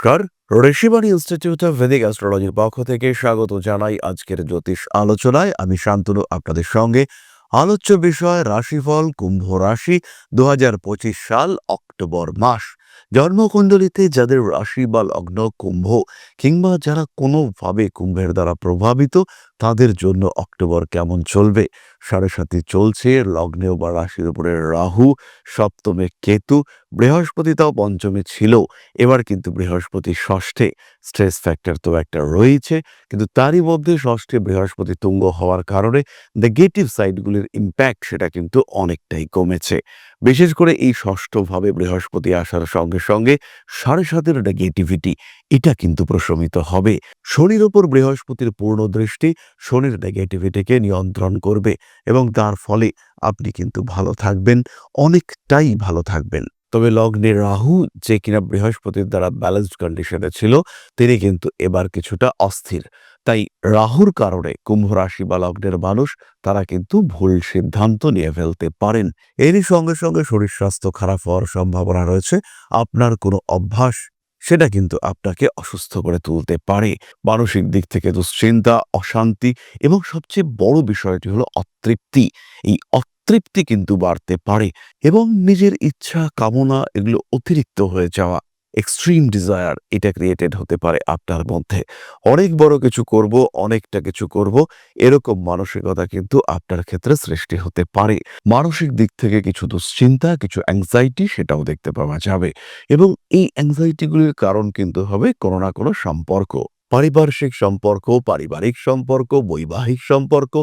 নমস্কার। Rishibani institute of Vedic অ্যাস্ট্রোলজির পক্ষ থেকে স্বাগত জানাই আজকের জ্যোতিষ আলোচনায়। আমি শান্তনু, আপনাদের সঙ্গে। আলোচ্য বিষয়, রাশিফল, কুম্ভ রাশি দু হাজার পঁচিশ সাল, অক্টোবর মাস। জন্মকুণ্ডলিতে যাদের রাশি বা লগ্ন কুম্ভ কিংবা যারা কোনোভাবে কুম্ভের দ্বারা প্রভাবিত, তাদের জন্য অক্টোবর কেমন চলবে? সাড়ে সাথে চলছে। লগ্নেও বা রাশির উপরে রাহু, সপ্তমে কেতু, বৃহস্পতি তাও পঞ্চমে ছিল। এবার কিন্তু বৃহস্পতি ষষ্ঠে। স্ট্রেস ফ্যাক্টর তো একটা রয়েছে, কিন্তু তারই মধ্যে ষষ্ঠে বৃহস্পতি তুঙ্গ হওয়ার কারণে নেগেটিভ সাইডগুলির ইম্প্যাক্ট সেটা কিন্তু অনেকটাই কমেছে। বিশেষ করে এই ষষ্ঠভাবে বৃহস্পতি আসার সঙ্গে সঙ্গে সাড়ে সাতের নেগেটিভিটি এটা কিন্তু প্রশমিত হবে। শনির ওপর বৃহস্পতির পূর্ণ দৃষ্টি শনির নেগেটিভিটিকে নিয়ন্ত্রণ করবে এবং তার ফলে আপনি কিন্তু ভালো থাকবেন, অনেকটাই ভালো থাকবেন। তবে লগ্নে রাহু যে কিনা বৃহস্পতির দ্বারা ব্যালেন্সড কন্ডিশনে ছিল, তিনি কিন্তু এবার কিছুটা অস্থির। তাই রাহুর কারণে কুম্ভ রাশি বা লগ্নের মানুষ তারা কিন্তু ভুল সিদ্ধান্ত নিয়ে ফেলতে পারেন। এরই সঙ্গে সঙ্গে শরীর স্বাস্থ্য খারাপ হওয়ার সম্ভাবনা রয়েছে। আপনার কোনো অভ্যাস সেটা কিন্তু আপনাকে অসুস্থ করে তুলতে পারে। মানসিক দিক থেকে দুশ্চিন্তা, অশান্তি এবং সবচেয়ে বড় বিষয়টি হলো অতৃপ্তি। এই অতৃপ্তি কিন্তু বাড়তে পারে এবং নিজের ইচ্ছা, কামনা এগুলো অতিরিক্ত হয়ে যাওয়া। এক্সট্রিম ডিজায়ার এটা ক্রিয়েটেড হতে পারে আপনার মধ্যে। অনেক বড় কিছু করব, অনেকটা কিছু করব, এরকম মানসিকতা কিন্তু আপনার ক্ষেত্রে সৃষ্টি হতে পারে। মানসিক দিক থেকে কিছু দুশ্চিন্তা, কিছু অ্যাংজাইটি সেটাও দেখতে পাওয়া যাবে এবং এই অ্যাংজাইটিগুলির কারণ কিন্তু হবে কোনো না কোনো সম্পর্ক। পারিপার্শ্বিক সম্পর্ক, পারিবারিক সম্পর্ক, বৈবাহিক সম্পর্ক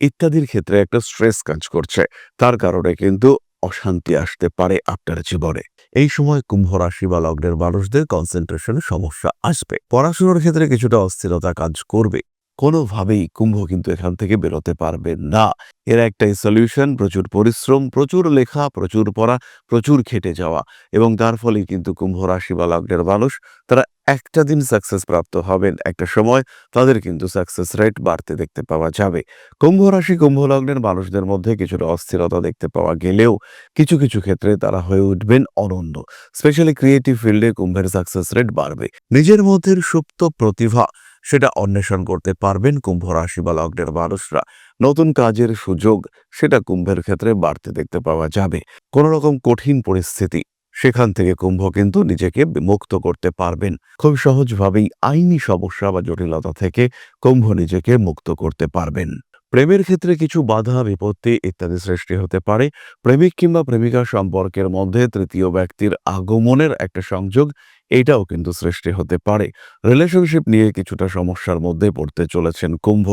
ইত্যাদির ক্ষেত্রে একটা স্ট্রেস কাজ করছে। তার কারণে কিন্তু অশান্তি আসতে পারে আপনার জীবনে। এই সময় কুম্ভ রাশি বা লগ্নের মানুষদের কনসেন্ট্রেশনে সমস্যা আসবে। পড়াশোনার ক্ষেত্রে কিছুটা অস্থিরতা কাজ করবে। কোনোভাবেই কুম্ভ কিন্তু এখান থেকে বেরোতে পারবে না। এর একটাই সলিউশন প্রচুর পরিশ্রম, প্রচুর লেখা, প্রচুর পড়া, প্রচুর খেটে যাওয়া এবং তার ফলে কিন্তু কুম্ভ রাশি বা লগ্নের মানুষ তারা একটা দিন সাকসেস প্রাপ্ত হবেন। একটা সময় তাদের কিন্তু সাকসেস রেট বাড়তে দেখতে পাওয়া যাবে। কুম্ভ রাশি, কুম্ভ লগ্নের মানুষদের মধ্যে কিছুটা অস্থিরতা দেখতে পাওয়া গেলেও কিছু কিছু ক্ষেত্রে তারা হয়ে উঠবেন অনন্য। স্পেশালি ক্রিয়েটিভ ফিল্ডে কুম্ভের সাকসেস রেট বাড়বে। নিজের মধ্যে সুপ্ত প্রতিভা সেটা অন্বেষণ করতে পারবেন কুম্ভ রাশি বা লগ্নের মানুষরা। নতুন কাজের সুযোগ সেটা কুম্ভের ক্ষেত্রে বাড়তে দেখতে পাওয়া যাবে। কোনো রকম কঠিন পরিস্থিতি, সেখান থেকে কুম্ভ কিন্তু নিজেকে মুক্ত করতে পারবেন। খুব সহজভাবেই আইনি সমস্যা বা জটিলতা থেকে কুম্ভ নিজেকে মুক্ত করতে পারবেন। প্রেমের ক্ষেত্রে কিছু বাধা, বিপত্তি ইত্যাদি সৃষ্টি হতে পারে। প্রেমিক কিংবা প্রেমিকা সম্পর্কের মধ্যে তৃতীয় ব্যক্তির আগমনের একটা সংযোগ, এটাও কিন্তু সৃষ্টি হতে পারে। রিলেশনশিপ নিয়ে কিছুটা সমস্যার মধ্যে পড়তে চলেছেন কুম্ভ।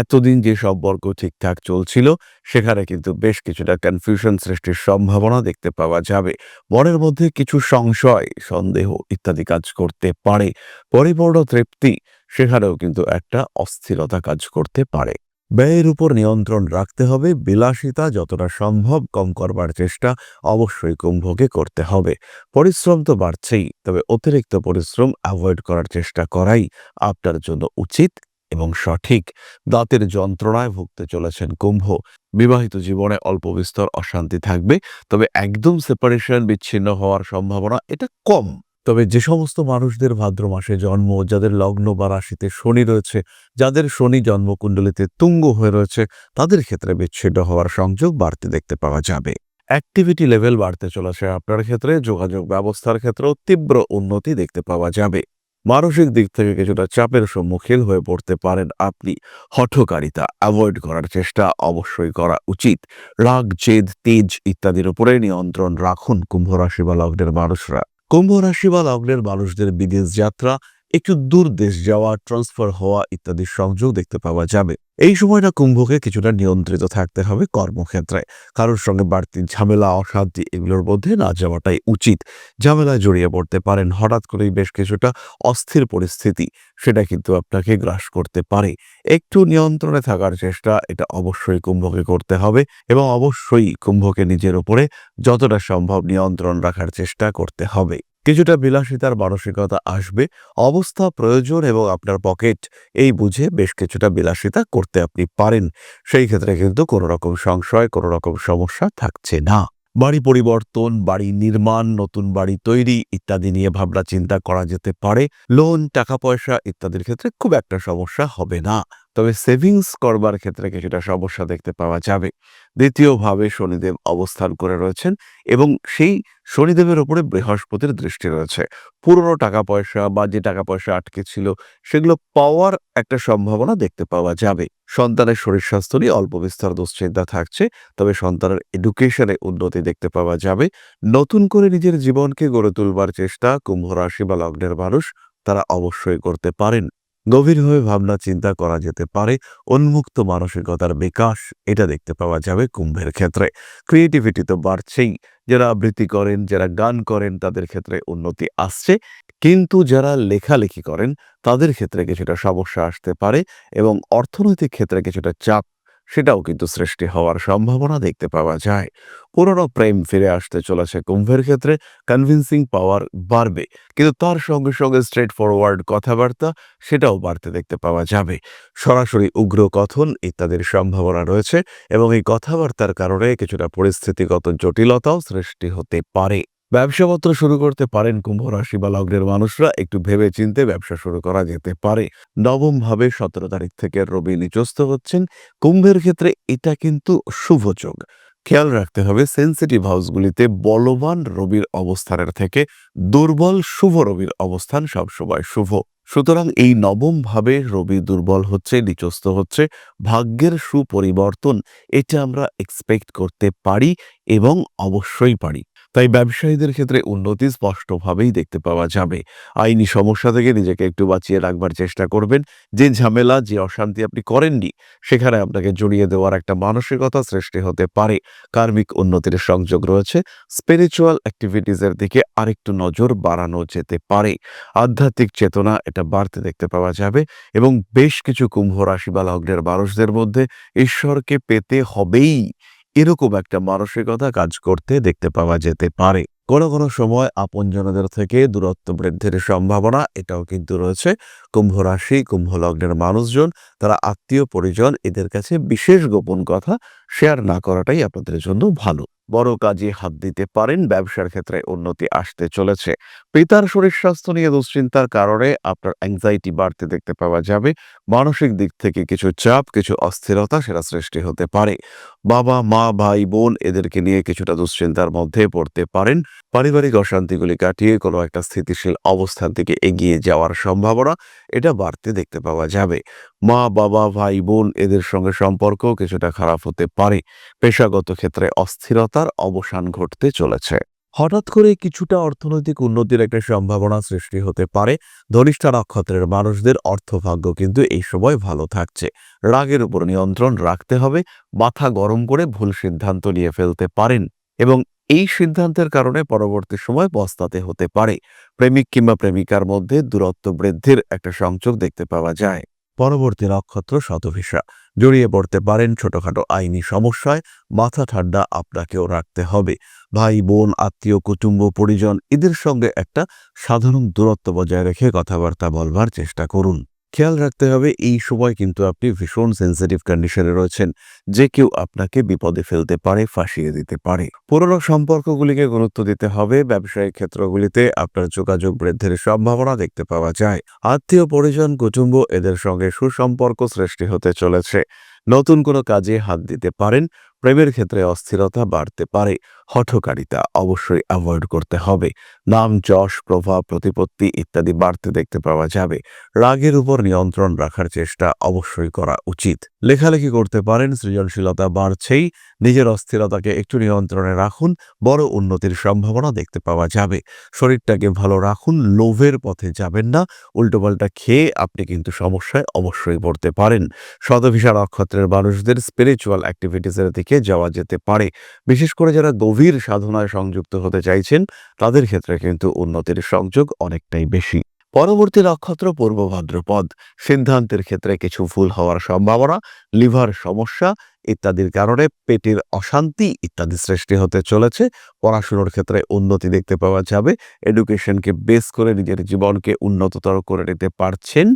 এতদিন যে সম্পর্ক ঠিকঠাক চলছিল, সেখানে কিন্তু বেশ কিছুটা কনফিউশন সৃষ্টির সম্ভাবনা দেখতে পাওয়া যাবে। মনের মধ্যে কিছু সংশয়, সন্দেহ ইত্যাদি কাজ করতে পারে। পরিপূর্ণ তৃপ্তি, সেখানেও কিন্তু একটা অস্থিরতা কাজ করতে পারে। ব্যয়ের উপর নিয়ন্ত্রণ রাখতে হবে, বিলাসিতা যতটা সম্ভব কম করবার চেষ্টা অবশ্যই কুম্ভকে করতে হবে। পরিশ্রম তো বাড়ছেই, তবে অতিরিক্ত পরিশ্রম অ্যাভয়েড করার চেষ্টা করাই আপনার জন্য উচিত এবং সঠিক। দাঁতের যন্ত্রণায় ভুগতে চলেছেন কুম্ভ। বিবাহিত জীবনে অল্প বিস্তর অশান্তি থাকবে, তবে একদম সেপারেশন বিচ্ছিন্ন হওয়ার সম্ভাবনা এটা কম। তবে যে সমস্ত মানুষদের ভাদ্র মাসে জন্ম, যাদের লগ্ন বা রাশিতে শনি রয়েছে, যাদের শনি জন্মকুণ্ডলিতে তুঙ্গ হয়ে রয়েছে, তাদের ক্ষেত্রে বিচ্ছিন্ন হওয়ার সংযোগ বাড়তে দেখতে পাওয়া যাবে। অ্যাক্টিভিটি লেভেল বাড়তে চলেছে আপনার ক্ষেত্রে, যোগাযোগ ব্যবস্থার ক্ষেত্রেও তীব্র উন্নতি দেখতে পাওয়া যাবে। মানসিক দিক থেকে কিছুটা চাপের সম্মুখীন হয়ে পড়তে পারেন আপনি। হঠকারিতা অ্যাভয়েড করার চেষ্টা অবশ্যই করা উচিত। রাগ, জেদ, তেজ ইত্যাদির উপরে নিয়ন্ত্রণ রাখুন কুম্ভ রাশি বা লগ্নের মানুষরা। কুম্ভ রাশি বা লগ্নের মানুষদের বিদেশ যাত্রা একটু দূর দেশ যাওয়া ট্রান্সফার হওয়া ইত্যাদি সংযোগ দেখতে পাওয়া যাবে। এই সময়টা কুম্ভকে কিছুটা নিয়ন্ত্রিত থাকতে হবে কর্মক্ষেত্রে। কারোর সঙ্গে বাড়তি ঝামেলা, অশান্তি এগুলোর মধ্যে না যাওয়াটাই উচিত। ঝামেলায় জড়িয়ে পড়তে পারেন, হঠাৎ করেই বেশ কিছুটা অস্থির পরিস্থিতি, সেটা কিন্তু আপনাকে গ্রাস করতে পারে। একটু নিয়ন্ত্রণে থাকার চেষ্টা, এটা অবশ্যই কুম্ভকে করতে হবে এবং অবশ্যই কুম্ভকে নিজের উপরে যতটা সম্ভব নিয়ন্ত্রণ রাখার চেষ্টা করতে হবে। কিছুটা বিলাসিতার মানসিকতা আসবে, অবস্থা, প্রয়োজন এবং আপনার পকেট, এই বুঝে বেশ কিছুটা বিলাসিতা করতে আপনি পারেন। সেই ক্ষেত্রে কিন্তু কোনো রকম সংশয়, কোনো রকম সমস্যা থাকছে না। বাড়ি পরিবর্তন, বাড়ি নির্মাণ, নতুন বাড়ি তৈরি ইত্যাদি নিয়ে ভাবনা চিন্তা করা যেতে পারে। লোন টাকা পয়সা ইত্যাদির ক্ষেত্রে খুব একটা সমস্যা হবে না। তবে সেভিংস করবার ক্ষেত্রে কিছুটা সমস্যা দেখতে পাওয়া যাবে। দ্বিতীয়ভাবে শনিদেব অবস্থান করে রয়েছেন এবং সেই শনিদেবের ওপরে বৃহস্পতির দৃষ্টি রয়েছে। পুরনো টাকা পয়সা বা যে টাকা পয়সা আটকে ছিল, সেগুলো পাওয়ার একটা সম্ভাবনা দেখতে পাওয়া যাবে। সন্তানের শরীর স্বাস্থ্য নিয়ে অল্প বিস্তর দুশ্চিন্তা থাকছে, তবে সন্তানের এডুকেশনে উন্নতি দেখতে পাওয়া যাবে। নতুন করে নিজের জীবনকে গড়ে তুলবার চেষ্টা, কুম্ভ রাশি বা লগ্নের মানুষ তারা অবশ্যই করতে পারেন। গভীরভাবে ভাবনা, চিন্তা করা যেতে পারে। উন্মুক্ত মানসিকতার বিকাশ, এটা দেখতে পাওয়া যাবে কুম্ভের ক্ষেত্রে। ক্রিয়েটিভিটি তো বাড়ছেই। যারা আবৃত্তি করেন, যারা গান করেন, তাদের ক্ষেত্রে উন্নতি আসছে। কিন্তু যারা লেখালেখি করেন, তাদের ক্ষেত্রে কিছুটা সমস্যা আসতে পারে এবং অর্থনৈতিক ক্ষেত্রে কিছুটা চাপ সেটাও কিন্তু সৃষ্টি হওয়ার সম্ভাবনা দেখতে পাওয়া যায়। পুরনো প্রেম ফিরে আসতে চলেছে কুম্ভের ক্ষেত্রে কনভিন্সিং পাওয়ার বাড়বে। কিন্তু তার সঙ্গে সঙ্গে স্ট্রেট ফরওয়ার্ড কথাবার্তা সেটাও বাড়তে দেখতে পাওয়া যাবে। সরাসরি উগ্র কথন ইত্যাদির সম্ভাবনা রয়েছে এবং এই কথাবার্তার কারণে কিছুটা পরিস্থিতিগত জটিলতাও সৃষ্টি হতে পারে। ব্যবসাপত্র শুরু করতে পারেন কুম্ভ রাশি বা লগ্নের মানুষরা। একটু ভেবে চিনতে ব্যবসা শুরু করা যেতে পারে। নবম ভাবে সতেরো তারিখ থেকে রবি নিচস্থ হচ্ছেন। কুম্ভের ক্ষেত্রে এটা কিন্তু শুভ যোগ। খেয়াল রাখতে হবে সেন্সিটিভ হাউসগুলিতে বলবান রবির অবস্থানের থেকে দুর্বল শুভ রবির অবস্থান সবসময় শুভ। সুতরাং এই নবম ভাবে রবি দুর্বল হচ্ছে, নিচস্থ হচ্ছে। ভাগ্যের সুপরিবর্তন, এটা আমরা এক্সপেক্ট করতে পারি এবং অবশ্যই পারি। তাই ব্যবসায়ীদের ক্ষেত্রে উন্নতি স্পষ্টভাবেই দেখতে পাওয়া যাবে। আইনি সমস্যা থেকে নিজেকে একটু বাঁচিয়ে রাখবার চেষ্টা করবেন। যে ঝামেলা, যে অশান্তি আপনি করেননি, সেখানে আপনাকে জড়িয়ে দেওয়ার একটা মানসিকতা সৃষ্টি হতে পারে। কার্মিক উন্নতির সংযোগ রয়েছে। স্পিরিচুয়াল অ্যাক্টিভিটিসের দিকে আরেকটু নজর বাড়ানো যেতে পারে। আধ্যাত্মিক চেতনা এটা বাড়তে দেখতে পাওয়া যাবে এবং বেশ কিছু কুম্ভ রাশি বা লগ্নের মানুষদের মধ্যে ঈশ্বরকে পেতে হবেই। এরকম একটা মানসিকতা কাজ করতে দেখতে পাওয়া যেতে পারে। কোনো কোনো সময় আপনজনদের থেকে দূরত্ব বৃদ্ধির সম্ভাবনা, এটাও কিন্তু রয়েছে। কুম্ভ রাশি কুম্ভ লগ্নের মানুষজন তারা আত্মীয় পরিজন এদের কাছে বিশেষ গোপন কথা শেয়ার না করাটাই আপনাদের জন্য ভালো। বড় কাজে হাত দিতে পারেন, ব্যবসার ক্ষেত্রে উন্নতি আসতে চলেছে। পিতার শরীর স্বাস্থ্য নিয়ে দুশ্চিন্তার কারণে আপনার অ্যাংজাইটি বাড়তে দেখতে পাওয়া যাবে। মানসিক দিক থেকে কিছু চাপ, কিছু অস্থিরতা সেটা সৃষ্টি হতে পারে। বাবা, মা, ভাই, বোন এদেরকে নিয়ে কিছুটা দুশ্চিন্তার মধ্যে পড়তে পারেন। পারিবারিক অশান্তিগুলি কাটিয়ে কোনো একটা স্থিতিশীল অবস্থান থেকে এগিয়ে যাওয়ার সম্ভাবনা এটা বাড়তে দেখতে পাওয়া যাবে। মা, বাবা, ভাই, বোন এদের সঙ্গে সম্পর্ক কিছুটা খারাপ হতে পারে। পেশাগত ক্ষেত্রে অস্থিরতার অবসান ঘটতে চলেছে। হঠাৎ করে কিছুটা অর্থনৈতিক উন্নতির একটা সম্ভাবনা সৃষ্টি হতে পারে। ধনিষ্ঠা নক্ষত্রের মানুষদের অর্থভাগ্য কিন্তু এই সময় ভালো থাকছে। রাগের উপর নিয়ন্ত্রণ রাখতে হবে। মাথা গরম করে ভুল সিদ্ধান্ত নিয়ে ফেলতে পারেন এবং এই সিদ্ধান্তের কারণে পরবর্তী সময় পস্তাতে হতে পারে। প্রেমিক কিংবা প্রেমিকার মধ্যে দূরত্ব বৃদ্ধির একটা সংযোগ দেখতে পাওয়া যায়। পরবর্তী নক্ষত্র শতভিসা। জড়িয়ে পড়তে পারেন ছোটখাটো আইনি সমস্যায়, মাথা ঠান্ডা আপনাকেও রাখতে হবে। ভাই, বোন, আত্মীয়, কুটুম্ব, পরিজন, এদের সঙ্গে একটা সাধারণ দূরত্ব বজায় রেখে কথাবার্তা বলবার চেষ্টা করুন। খেয়াল রাখতে হবে, এই সময় কিন্তু আপনি ভীষণ সেন্সিটিভ কন্ডিশনে রয়েছেন, যে কেউ আপনাকে বিপদে ফেলতে পারে, ফাঁসিয়ে দিতে পারে। পুরনো সম্পর্কগুলিকে গুরুত্ব দিতে হবে, ব্যবসায়িক ক্ষেত্রগুলিতে আপনার যোগাযোগ বৃদ্ধির সম্ভাবনা দেখতে পাওয়া যায়। আত্মীয়, পরিজন, কুটুম্ব এদের সঙ্গে সুসম্পর্ক সৃষ্টি হতে চলেছে। নতুন কোনো কাজে হাত দিতে পারেন প্রেমের ক্ষেত্রে অস্থিরতা বাড়তে পারে। হঠকারিতা অবশ্যই অ্যাভয়েড করতে হবে। নাম, যশ, প্রভাব, প্রতিপত্তি ইত্যাদি বাড়তে দেখতে পাওয়া যাবে। রাগের উপর নিয়ন্ত্রণ রাখার চেষ্টা অবশ্যই করা উচিত। লেখালেখি করতে পারেন, সৃজনশীলতা বাড়ছেই। নিজের অস্থিরতাকে একটু নিয়ন্ত্রণে রাখুন, বড় উন্নতির সম্ভাবনা দেখতে পাওয়া যাবে। শরীরটাকে ভালো রাখুন, লোভের পথে যাবেন না। উল্টোপাল্টা খেয়ে আপনি কিন্তু সমস্যায় অবশ্যই পড়তে পারেন। শতভিসা নক্ষত্রের মানুষদের স্পিরিচুয়াল অ্যাক্টিভিটিসের দিকে যাওয়া যেতে পারে। বিশেষ করে যারা গভীর সাধনায় সংযুক্ত হতে চাইছেন, তাদের ক্ষেত্রে কিন্তু উন্নতির সংযোগ অনেকটাই বেশি। পরবর্তী নক্ষত্র পূর্ব ভাদ্রপদ। সিদ্ধান্তের ক্ষেত্রে কিছু ভুল হওয়ার সম্ভাবনা, লিভার সমস্যা ইত্যাদির কারণে পেটের অশান্তি ইত্যাদি সৃষ্টি হতে চলেছে। পড়াশুনোর ক্ষেত্রে উন্নতি দেখতে পাওয়া যাবে। এডুকেশনকে বেস করে নিজের জীবনকে উন্নততর করে নিতে পারছেন।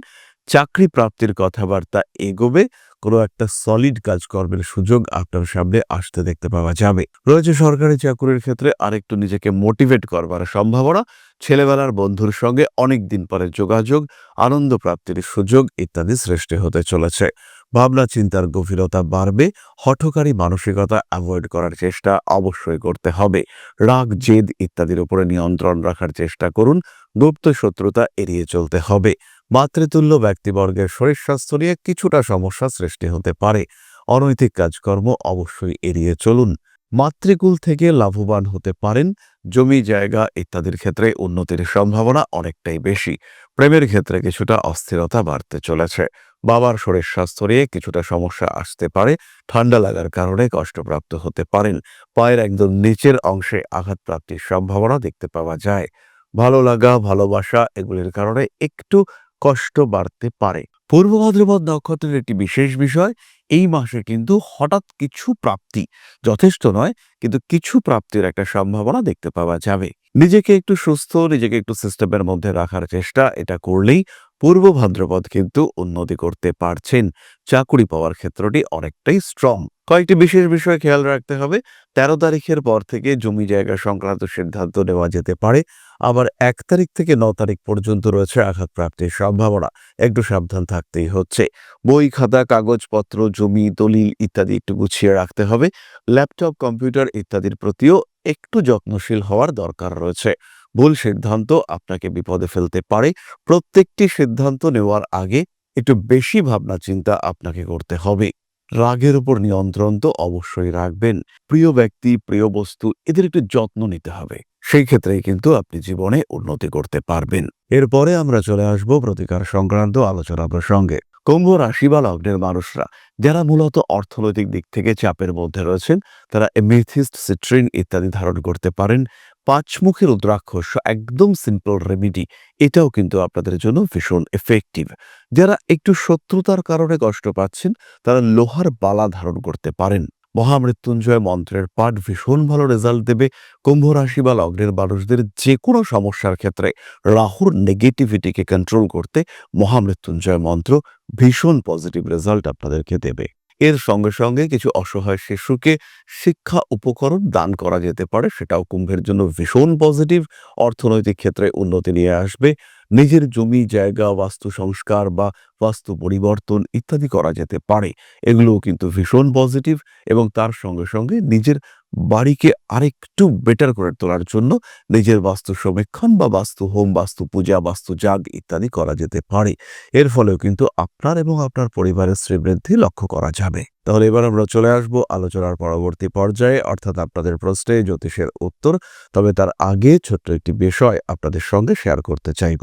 চাকরি প্রাপ্তির কথাবার্তা এগোবে। কোনো একটা সলিড কাজকর্মের সুযোগ আপনার সামনে আসতে দেখতে পাওয়া যাবে। রয়েছে সরকারি চাকুরির ক্ষেত্রে আরেকটু নিজেকে মোটিভেট করবার সম্ভাবনা। ছেলেবেলার বন্ধুর সঙ্গে অনেক দিন পরে যোগাযোগ, আনন্দ প্রাপ্তির সুযোগ ইত্যাদি সৃষ্টি হতে চলেছে। ভাবনা চিন্তার গভীরতা বাড়বে, হঠকারী মানসিকতা অ্যাভয়েড করার চেষ্টা অবশ্যই করতে হবে। রাগ, জেদ ইত্যাদির উপরে নিয়ন্ত্রণ রাখার চেষ্টা করুন, গুপ্ত শত্রুতা এড়িয়ে চলতে হবে। মাতৃতুল্য ব্যক্তিবর্গের শরীর স্বাস্থ্য নিয়ে কিছুটা সমস্যা সৃষ্টি হতে পারে। অনৈতিক কাজকর্ম অবশ্যই এড়িয়ে চলুন। মাতৃকুল থেকে লাভবান হতে পারেন। জমি, জায়গা ইত্যাদির ক্ষেত্রে উন্নতির সম্ভাবনা অনেকটাই বেশি। প্রেমের ক্ষেত্রে কিছুটা অস্থিরতা বাড়তে চলেছে। বাবার শরীর স্বাস্থ্য নিয়ে কিছুটা সমস্যা আসতে পারে। ঠান্ডা লাগার কারণে কষ্টপ্রাপ্ত হতে পারেন। পায়ের একদম নিচের অংশে আঘাত প্রাপ্তির সম্ভাবনা দেখতে পাওয়া যায়। ভালো লাগা, ভালোবাসা এগুলির কারণে একটু কষ্ট বাড়তে পারে। পূর্ব ভাদ্রপদ নক্ষত্রের একটি বিশেষ বিষয়, এই মাসে কিন্তু হঠাৎ কিছু প্রাপ্তি, যথেষ্ট নয়, কিন্তু কিছু প্রাপ্তির একটা সম্ভাবনা দেখতে পাওয়া যাবে। নিজেকে একটু সুস্থ, নিজেকে একটু সিস্টেমের মধ্যে রাখার চেষ্টা এটা করলেই পূর্ব ভাদ্রপদ কিন্তু উন্নতি করতে পারছেন। চাকুরি পাওয়ার ক্ষেত্রটি অনেকটাই স্ট্রং কয়েকটি বিশেষ বিষয় খেয়াল রাখতে হবে। তেরো তারিখের পর থেকে জমি জায়গা সংক্রান্ত সিদ্ধান্ত নেওয়া যেতে পারে। আবার এক তারিখ থেকে ন তারিখ পর্যন্ত রয়েছে আঘাত প্রাপ্তির সম্ভাবনা। একটু সাবধান থাকতেই হচ্ছে। বই, খাতা, কাগজপত্র, জমি, দলিল ইত্যাদি একটু গুছিয়ে রাখতে হবে। ল্যাপটপ, কম্পিউটার ইত্যাদির প্রতিও একটু যত্নশীল হওয়ার দরকার রয়েছে। ভুল সিদ্ধান্ত আপনাকে বিপদে ফেলতে পারে। প্রত্যেকটি সিদ্ধান্ত নেওয়ার আগে একটু বেশি ভাবনা চিন্তা আপনাকে করতে হবে। রাগের উপর নিয়ন্ত্রণ তো অবশ্যই রাখবেন। প্রিয় ব্যক্তি, প্রিয় বস্তু, এদের একটু যত্ন নিতে হবে। সেই ক্ষেত্রেই কিন্তু আপনি জীবনে উন্নতি করতে পারবেন। এরপরে আমরা চলে আসব প্রতিকার সংক্রান্ত আলোচনা প্রসঙ্গে। কুম্ভ রাশি বা লগ্নের মানুষরা, যারা মূলত অর্থনৈতিক দিক থেকে চাপের মধ্যে রয়েছেন, তারা এমেথিস্ট সিট্রিন ইত্যাদি ধারণ করতে পারেন। পাঁচমুখী রুদ্রাক্ষস একদম সিম্পল রেমিডি এটাও কিন্তু আপনাদের জন্য ভীষণ এফেক্টিভ যারা একটু শত্রুতার কারণে কষ্ট পাচ্ছেন, তারা লোহার বালা ধারণ করতে পারেন। মহামৃত্যুঞ্জয় মন্ত্রের পাঠ ভীষণ ভালো রেজাল্ট দেবে। কুম্ভ রাশি বা লগ্নের মানুষদের যে কোনো সমস্যার ক্ষেত্রে রাহুর নেগেটিভিটিকে কন্ট্রোল করতে মহামৃত্যুঞ্জয় মন্ত্র ভীষণ পজিটিভ রেজাল্ট আপনাদেরকে দেবে। এর সঙ্গে সঙ্গে কিছু অসহায় শিশুকে শিক্ষা উপকরণ দান করা যেতে পারে, সেটাও কুম্ভের জন্য ভীষণ পজিটিভ অর্থনৈতিক ক্ষেত্রে উন্নতি নিয়ে আসবে, নিজের জমি, জায়গা, বাস্তু সংস্কার বা বাস্তু পরিবর্তন ইত্যাদি করা যেতে পারে। এগুলোও কিন্তু ভীষণ পজিটিভ এবং তার সঙ্গে সঙ্গে নিজের বাড়িকে আরেকটু বেটার করে তোলার জন্য নিজের বাস্তু সমীক্ষণ বা বাস্তু হোম, বাস্তু পূজা, বাস্তু জাগ ইত্যাদি করা যেতে পারে। এর ফলেও কিন্তু আপনার এবং আপনার পরিবারের শ্রীবৃদ্ধি লক্ষ্য করা যাবে। তাহলে এবার আমরা চলে আসব আলোচনার পরবর্তী পর্যায়ে, অর্থাৎ আপনাদের প্রশ্নে জ্যোতিষের উত্তর, তবে তার আগে ছোট্ট একটি বিষয় আপনাদের সঙ্গে শেয়ার করতে চাইব।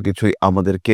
কিছুই আমাদেরকে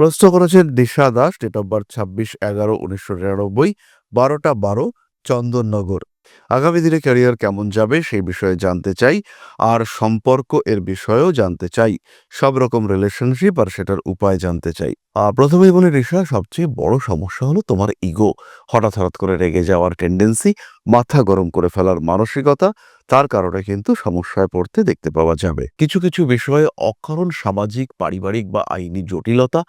প্রশ্ন করেছেন Disha Das date of birth ছাব্বিশ এগারো, উনিশশো নিরানব্বই, বারোটা বারো, চন্দননগর। আগামী দিনে ক্যারিয়ার কেমন যাবে সেই বিষয়ে জানতে চাই, আর সম্পর্ক এর বিষয়েও জানতে চাই। সব রকম রিলেশনশিপ আর সেটার উপায় জানতে চাই। প্রথমেই বলি রিসা সবচেয়ে বড় সমস্যা হলো তোমার ইগো হঠাৎ হঠাৎ করে রেগে যাওয়ার টেন্ডেন্সি মাথা গরম করে ফেলার মানসিকতা, তার কারণে কিন্তু সমস্যায় পড়তে দেখতে পাওয়া যাবে। কিছু কিছু বিষয়ে অকারণ সামাজিক, পারিবারিক বা আইনি জটিলতা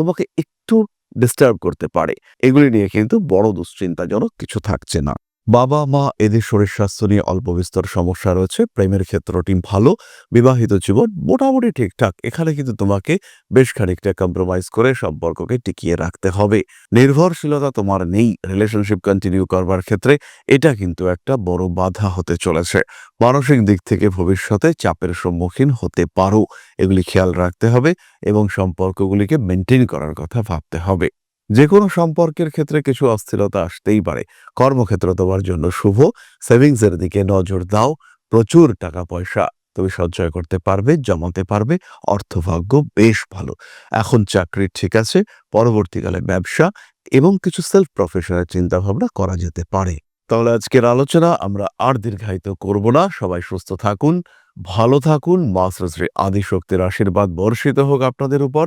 তোমাকে একটু ডিস্টার্ব করতে পারে। এগুলি নিয়ে কিন্তু বড় দুশ্চিন্তাজনক কিছু থাকছে না। বাবা, মা এদের শরীর স্বাস্থ্য নিয়ে অল্প বিস্তর সমস্যা রয়েছে। প্রেমের ক্ষেত্রটি ভালো, বিবাহিত জীবন মোটামুটি ঠিকঠাক। এখানে কিন্তু তোমাকে বেশ খানিকটা কম্প্রোমাইজ করে সম্পর্ককে টিকিয়ে রাখতে হবে। নির্ভরশীলতা তোমার নেই রিলেশনশিপ কন্টিনিউ করবার ক্ষেত্রে এটা কিন্তু একটা বড় বাধা হতে চলেছে। মানসিক দিক থেকে ভবিষ্যতে চাপের সম্মুখীন হতে পারো। এগুলি খেয়াল রাখতে হবে এবং সম্পর্কগুলিকে মেনটেন করার কথা ভাবতে হবে। যে কোনো সম্পর্কের ক্ষেত্রে কিছু অস্থিরতা আসতেই পারে। কর্মক্ষেত্র তোমার জন্য শুভ সেভিংস এর দিকে নজর দাও, প্রচুর টাকা পয়সা তুমি সঞ্চয় করতে পারবে, জমাতে পারবে, অর্থভাগ্য বেশ ভালো। এখন চাকরি ঠিক আছে, পরবর্তীকালে ব্যবসা এবং কিছু সেলফ প্রফেশনের চিন্তা ভাবনা করা যেতে পারে। তাহলে আজকের আলোচনা আমরা আর দীর্ঘায়িত করব না। সবাই সুস্থ থাকুন, ভালো থাকুন। মা শ্রী আদিশক্তির আশীর্বাদ বর্ষিত হোক আপনাদের উপর।